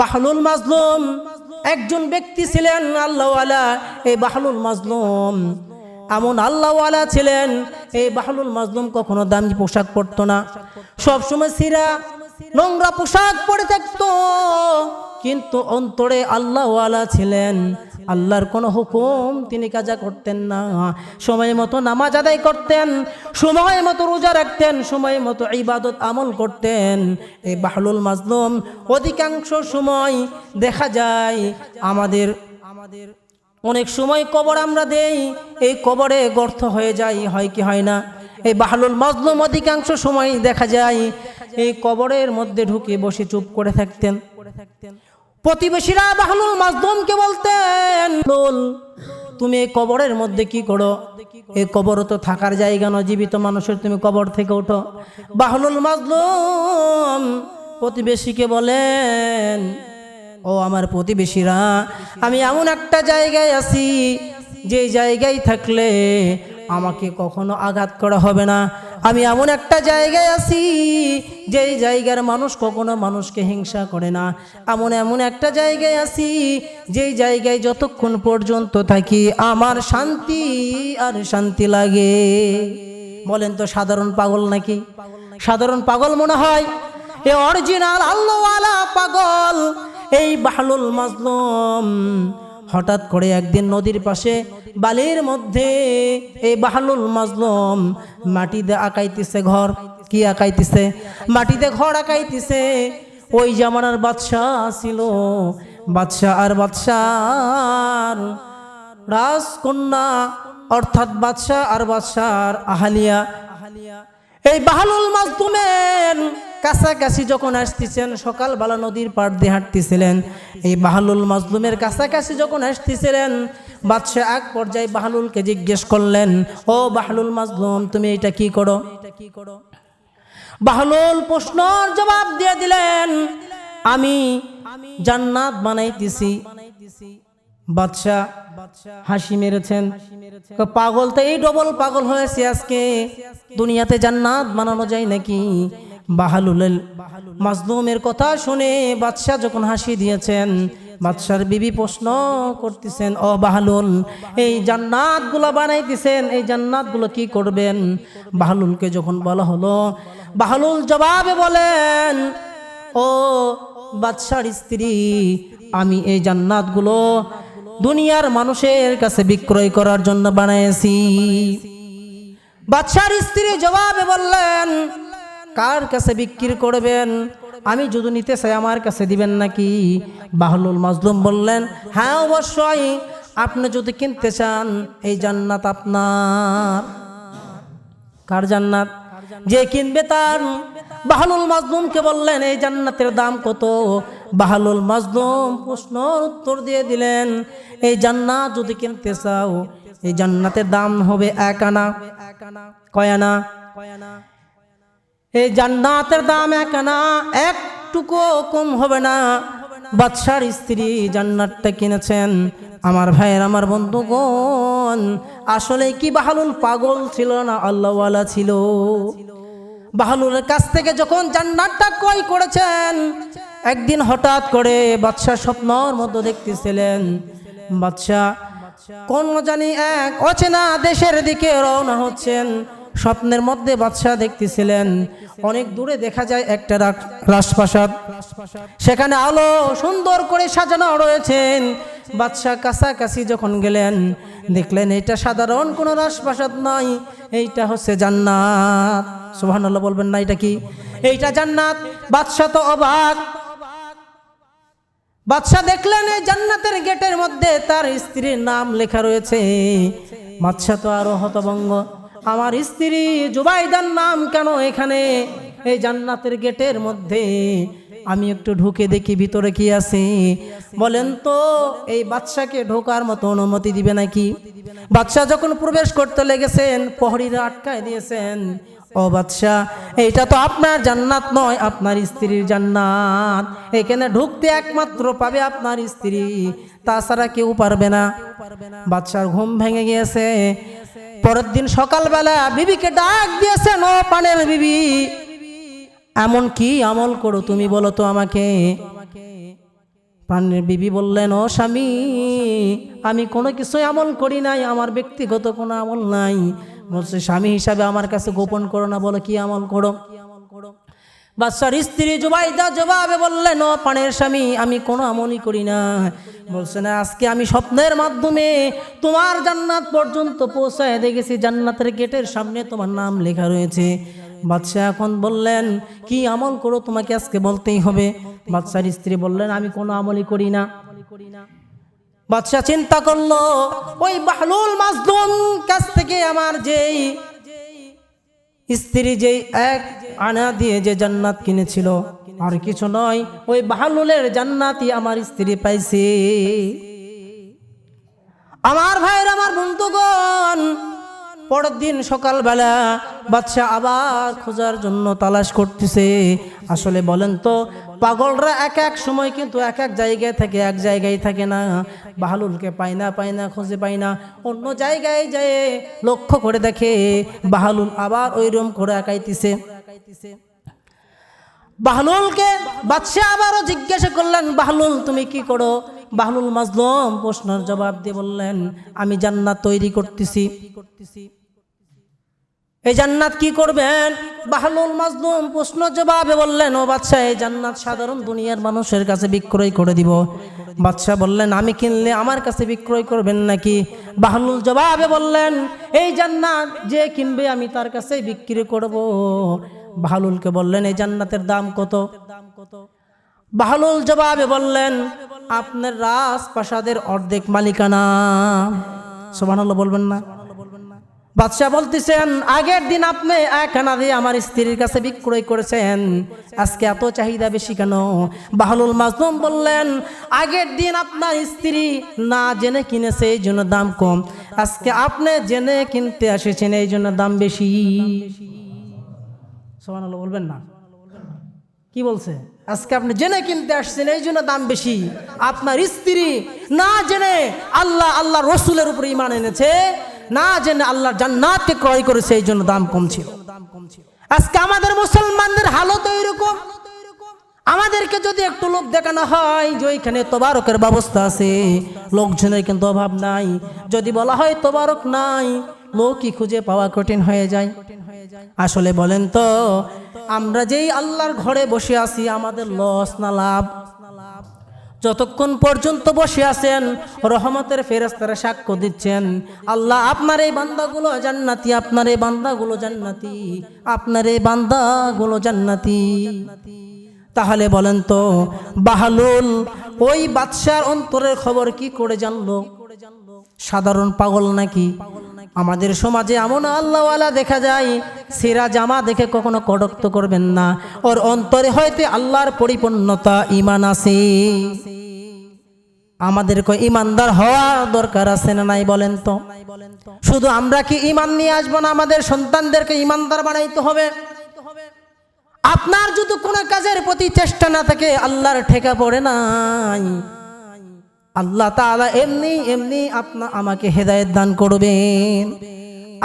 বাহলুল মাজলুম, একজন ব্যক্তি ছিলেন আল্লাহওয়ালা এই বাহলুল মাজলুম। এমন আল্লাহওয়ালা ছিলেন এই বাহলুল মাজলুম কখনো দামি পোশাক পরতো না। সবসময় সিরা, নোংরা পোশাক পরে থাকতো। কিন্তু অন্তরে আল্লাহওয়ালা ছিলেন। আল্লাহর কোনো হুকুম তিনি কাজা করতেন না। সময় মতো নামাজ আদায় করতেন, সময় মতো রোজা রাখতেন, সময় মতো ইবাদত আমল করতেন। এই বাহলুল মাজলুম অধিকাংশ সময় দেখা যায় আমাদের আমাদের অনেক সময় কবর আমরা দেই, এই কবরে গর্ত হয়ে যায়, হয় কি হয় না? এই বাহলুল মাজলুম অধিকাংশ সময় দেখা যায়, এই কবরের মধ্যে ঢুকে বসে চুপ করে থাকতেন। প্রতিবেশীরা বাহলুল মাজলুমকে বলতেন "লুল, তুমি এই কবরের মধ্যে কি করো? এই কবর তো থাকার জায়গা নয় জীবিত মানুষের তুমি কবর থেকে ওঠো। বাহলুল মাজলুম প্রতিবেশীকে বলেন ও আমার প্রতিবেশীরা আমি এমন একটা জায়গায় আছি যে জায়গায় থাকলে আমাকে কখনো আঘাত করা হবে না। আমি এমন একটা জায়গায় আছি, যেই জায়গার মানুষ কখনো মানুষকে হিংসা করে না। এমন এমন একটা জায়গায় আছি, যেই জায়গায় যতক্ষণ পর্যন্ত থাকি আমার শান্তি আর শান্তি লাগে। বলেন তো সাধারণ পাগল নাকি? সাধারণ পাগল মনে হয়? এ অরিজিনাল আল্লাহওয়ালা পাগল, এই বাহলুল মাজলুম। হঠাৎ করে একদিন নদীর পাশে বালির মধ্যে এই বাহালুল মাজলুম মাটিতে আঁকাইতেছে ঘর। কি আঁকাইতেছে? মাটিতে ঘর আঁকাইতেছে। ওই জামানার বাদশাহ ছিল। বাদশাহ আর বাদশার রাজকন্যা, অর্থাৎ বাদশাহ আর বাদশার আহালিয়া। এই বাহালুল মাজদুমের কাছাকাছি যখন আসতেছেন, সকালবেলা নদীর পাড় দিয়ে হাঁটতেছিলেন। এই বাহালুল মাজলুমের কাছাকাছি যখন আসতেছিলেন, বাদশাহ এক পর্যায়ে বাহালুলকে জিজ্ঞেস করলেন, ও বাহালুল মাজলুম, তুমি এটা কি করো? এটা কি করো বাহলুল প্রশ্নর জবাব দিয়ে দিলেন, আমি জান্নাত বানাইতেছি। বাদশাহ হাসি মেরেছেন। পাগল, তো এই ডবল পাগল হয়েছে আজকে। দুনিয়াতে জান্নাত বানানো যায় নাকি? বাহালুল। মাজলুমের কথা শুনে বাদশাহ যখন হাসি দিয়েছেন বাদশার বিবি প্রশ্ন করতেছেন, ও বাহালুল, এই জান্নাতগুলো বানাইতেছেন, এই জান্নাতগুলো কি করবেন? বাহালুলকে যখন বলা হলো, বাহালুল জবাবে বলেন, ও বাদশার স্ত্রী, আমি এই জান্নাতগুলো দুনিয়ার মানুষের কাছে বিক্রয় করার জন্য বানিয়েছি বাদশার স্ত্রী জবাবে বললেন কার কাছে বিক্রি করবেন? আমি যদি নিতে চাই, আমার কাছে দিবেন নাকি? বাহলুল মাজলুম বললেন হ্যাঁ অবশ্যই। আপনি যদি কিনতে চান, এই জান্নাত আপনার। কার জান্নাত? যে কিনবে তার। বাহালুল মাজলুমকে বললেন, এই জান্নাতের দাম কত? বাহালুল মাজলুম প্রশ্ন উত্তর দিয়ে দিলেন, এই জান্নাত যদি কিনতে চাও, এই জান্নাতের দাম হবে এক আনা কয় আনা। কয় আনা? এই জান্নাতের দাম এক আনা একটুকু কম হবে না। বাদশার স্ত্রী জান্নাতটা কিনেছেন। আমার ভাইয়ের, আমার বন্ধুগণ, আসলে কি বাহালুল পাগল ছিল না আল্লাহওয়ালা ছিল? বাহালুলের কাছ থেকে যখন জান্নাতটা ক্রয় করেছেন, একদিন হঠাৎ করে বাদশাহ স্বপ্নর মধ্যে দেখতেছিলেন বাদশাহ কোন জানি এক অচেনা দেশের দিকে রওনা হচ্ছেন। স্বপ্নের মধ্যে বাদশাহ দেখতেছিলেন। অনেক দূরে দেখা যায় একটা রাজ- রাজপ্রাসাদ। সেখানে আলো সুন্দর করে সাজানো রয়েছেন। বাদশাহ কাছাকাছি যখন গেলেন, দেখলেন এটা সাধারণ কোনো রাজপ্রাসাদ নয়, এইটা হচ্ছে জান্নাত। সুবহানাল্লাহ বলবেন না এটা কি? এইটা জান্নাত। বাদশাহ তো অবাক। বাদশাহ দেখলেন এই জান্নাতের গেটের মধ্যে তার স্ত্রীর নাম লেখা রয়েছে। বাদশাহ তো আরও হতভঙ্গ আমার স্ত্রী জুবাইদার নাম কেন এখানে? এই জান্নাতের গেটের মধ্যে। আমি একটু ঢুকে দেখি ভিতরে কি আছে। বলেন তো, এই বাদশাকে ঢোকার মতো অনুমতি দিবে নাকি? বাদশাহ যখন প্রবেশ করতে লেগেছেন, প্রহরীরা আটকায় দিয়েছেন, ও বাদশাহ এইটা তো আপনার জান্নাত নয়, আপনার স্ত্রীর জান্নাত। এখানে ঢুকতে একমাত্র পাবে আপনার স্ত্রী, তাছাড়া কেউ পারবে না। বাদশার ঘুম ভেঙে গিয়েছে। পরের দিন সকালবেলা বিবিকে ডাক দিয়েছেন ও পানের বিবি, এমন কি আমল করো তুমি বলো তো আমাকে? পানের বিবি বললেন, ও স্বামী, আমি কোনো কিছু আমল করি নাই, আমার ব্যক্তিগত কোনো আমল নাই। বলছে, স্বামী হিসাবে আমার কাছে গোপন করো না, বলো কি আমল করো? বাদশার স্ত্রী জুবাইদা জবাবে বললেন ও পানের স্বামী, আমি কোনো আমলই করি না। বলছে, না, আজকে আমি স্বপ্নের মাধ্যমে তোমার জান্নাত পর্যন্ত পৌঁছায় দেখেছি, জান্নাতের গেটের সামনে তোমার নাম লেখা রয়েছে। বাদশাহ এখন বললেন, কি আমল করো, তোমাকে আজকে বলতেই হবে। বাদশার স্ত্রী বললেন, আমি কোনো আমলই করি না। বাদশাহ চিন্তা করল, ওই বাহলুল মাজলুম কাছ থেকে আমার যেই স্ত্রী যেই এক আনা দিয়ে যে জান্নাত কিনেছিল, আর কিছু নয়, ওই বাহালুলের জান্নাতই আমার স্ত্রী পাইছে। আমার ভাইয়ের আমার বন্ধুগণ, পরের দিন সকালবেলা বাচ্চা আবার খোঁজার জন্য তালাশ করতেছে। আসলে বলেন তো পাগলরা এক এক সময় কিন্তু এক এক জায়গায় থাকে, এক জায়গায় থাকে না। বাহালুলকে পায় না পায় না, খুঁজে পায় না। অন্য জায়গায় যায়, লক্ষ্য করে দেখে, বাহালুল আবার ওই রুম করে একাইতেছে বাহলুলকে বাদশাহ আবারও জিজ্ঞাসা করলেন, বাহলুল, তুমি কি করো? বাহলুল মাজলুম প্রশ্নের জবাব দিয়ে বললেন, আমি জান্নাত তৈরি করতেছি করতেছি। এই জান্নাত কি করবেন? বাহলুল মাজলুম প্রশ্ন জবাবে বললেন, ও বাদশাহ, এই জান্নাত সাধারণ দুনিয়ার মানুষের কাছে বিক্রয় করে দিব। বাদশাহ বললেন, আমি কিনলে আমার কাছে বিক্রয় করবেন নাকি? বাহলুল জবাবে বললেন, এই জান্নাত যে কিনবে আমি তার কাছে বিক্রি করব। বাহলুলকে বললেন, এই জান্নাতের দাম কত? দাম কত বাহলুল জবাবে বললেন, আপনার রাজপ্রাসাদের অর্ধেক মালিকানা। সোমানাল্লাহ বলবেন না। বাদশাহ বলতেছেন, আগের দিন আপনি এক আনা দিয়ে আমার স্ত্রীর কাছে বিক্রয় করেছেন। আজকে এত চাহিদা বেশি কেন? বাহলুল মাজলুম বললেন, আগের দিন আপনার স্ত্রী না জেনে কিনেছে, এই জন্য দাম কম। আজকে আপনি জেনে কিনতে এসেছেন, এই জন্য দাম বেশি। সোমানাল্লাহ বলবেন না। কি বলছে? আজকে আপনি জেনে কিনতে আসছেন, এই জন্য দাম বেশি। আপনার স্ত্রী না জেনে আল্লাহ আল্লাহ রসুলের উপর ইমান এনেছে। না জেনে আল্লাহ জান্নাতকে ক্রয় করেছে এই জন্য দাম কম ছিল আজকে আমাদের মুসলমানদের হালত এইরকম আমাদেরকে যদি একটু লোক দেখানো হয় যে ওইখানে তোবারকের ব্যবস্থা আছে, লোকজনের কিন্তু অভাব নাই। যদি বলা হয় তোবারক নাই, লোকই খুঁজে পাওয়া কঠিন হয়ে যায়। আসলে বলেন তো, আমরা যেই আল্লাহর ঘরে বসে আছি, আমাদের লস না লাভ যতক্ষণ পর্যন্ত বসে আছেন, রহমতের ফেরেস্তারা সাক্ষ্য দিচ্ছেন, আল্লাহ আপনার এই বান্দাগুলো জান্নাতি, আপনার এই বান্দাগুলো জান্নাতি, আপনার এই বান্দাগুলো জান্নাতি। তাহলে বলেন তো, বাহালুল, ওই বাদশার অন্তরের খবর কি করে জানলো? সাধারণ পাগল নাকি? আমাদের সমাজে এমন আল্লাহওয়ালা দেখা যায়, সেরা জামা দেখে কখনো কটক্ত করবেন না। ওর অন্তরে হয়তো আল্লাহর পরিপূর্ণতা ইমান আছে। আমাদেরকে ইমানদার হওয়ার দরকার আছে না নাই বলেন তো? শুধু আমরা কি ইমান নিয়ে আসব না আমাদের সন্তানদেরকে ইমানদার বানাইতে হবে? আপনার যদি কোনো কাজের প্রতি চেষ্টা না থাকে, আল্লাহর ঠেকা পড়ে নাই। আল্লাহ তাআলা এমনি এমনি আপনা আমাকে হেদায়েত দান করবেন।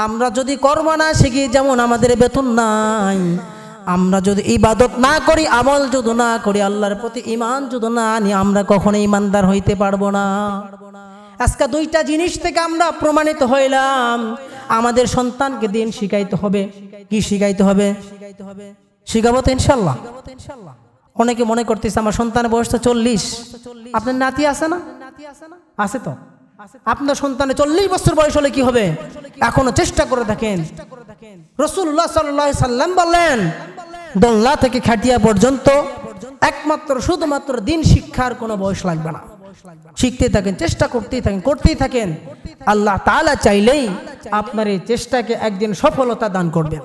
আমরা যদি কর্ম না শিখি, যেমন আমাদের বেতন নাই। আমরা যদি ইবাদত না করি, আমল যদি না করি, আল্লাহর প্রতি ইমান যদি না আনি, আমরা কখনো ইমানদার হইতে পারব না। আজকে দুইটা জিনিস থেকে আমরা প্রমাণিত হইলাম। আমাদের সন্তানকে দিন শিখাইতে হবে। কি শিখাইতে হবে? শিখাবো তো ইনশাল্লাহ। অনেকে মনে করতেছে, আমার সন্তানের বয়স তো চল্লিশ। আপনার নাতি আছে না? আছে তো। আপনার সন্তানের চল্লিশ বছর বয়স হলে কি হবে? এখনও চেষ্টা করে থাকেন রসুল্লাহ সাল্লাহ সাল্লাম বললেন দোল্লা থেকে খাটিয়া পর্যন্ত একমাত্র, শুধুমাত্র দিন শিক্ষার কোনো বয়স লাগবে না। শিখতে থাকেন, চেষ্টা করতেই থাকেন করতেই থাকেন। আল্লাহ তাআলা চাইলেই আপনার এই চেষ্টাকে একদিন সফলতা দান করবেন।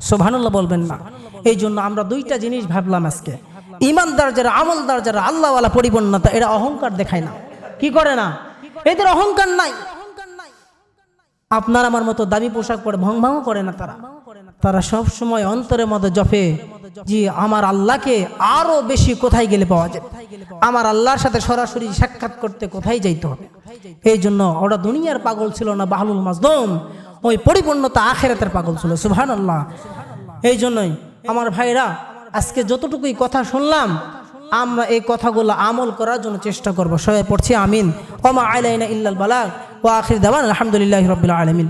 সোভানুল্লাহ বলবেন না। এই জন্য আমরা দুইটা জিনিস ভাবলাম আজকে। ইমানদার যারা, আমলদার যারা, আল্লাহওয়ালা পরিপূর্ণতা, এরা অহংকার দেখায় না। কি করে না? এদের অহংকার নাই। আপনার আমার মতো দামি পোশাক পরে ভং ভং করে না তারা। তারা সব সময় অন্তরের মধ্যে জপে যে আমার আল্লাহকে আরও বেশি কোথায় গেলে পাওয়া যায়? আমার আল্লাহর সাথে সরাসরি সাক্ষাৎ করতে কোথায় যাইতে হবে? এই জন্য ওরা দুনিয়ার পাগল ছিল না বাহলুল মাজদুম ওই পরিপূর্ণতা আখেরাতের পাগল ছিল সুবহান আল্লাহ এই জন্যই আমার ভাইরা, আজকে যতটুকুই কথা শুনলাম, আমরা এই কথাগুলো আমল করার জন্য চেষ্টা করব। সবাই পড়ছি, আমিন। ওমা আলাইনা ইল্লাল বালাগ ও আখির দেওয়ান, আলহামদুলিল্লাহ রবিল আলমিন।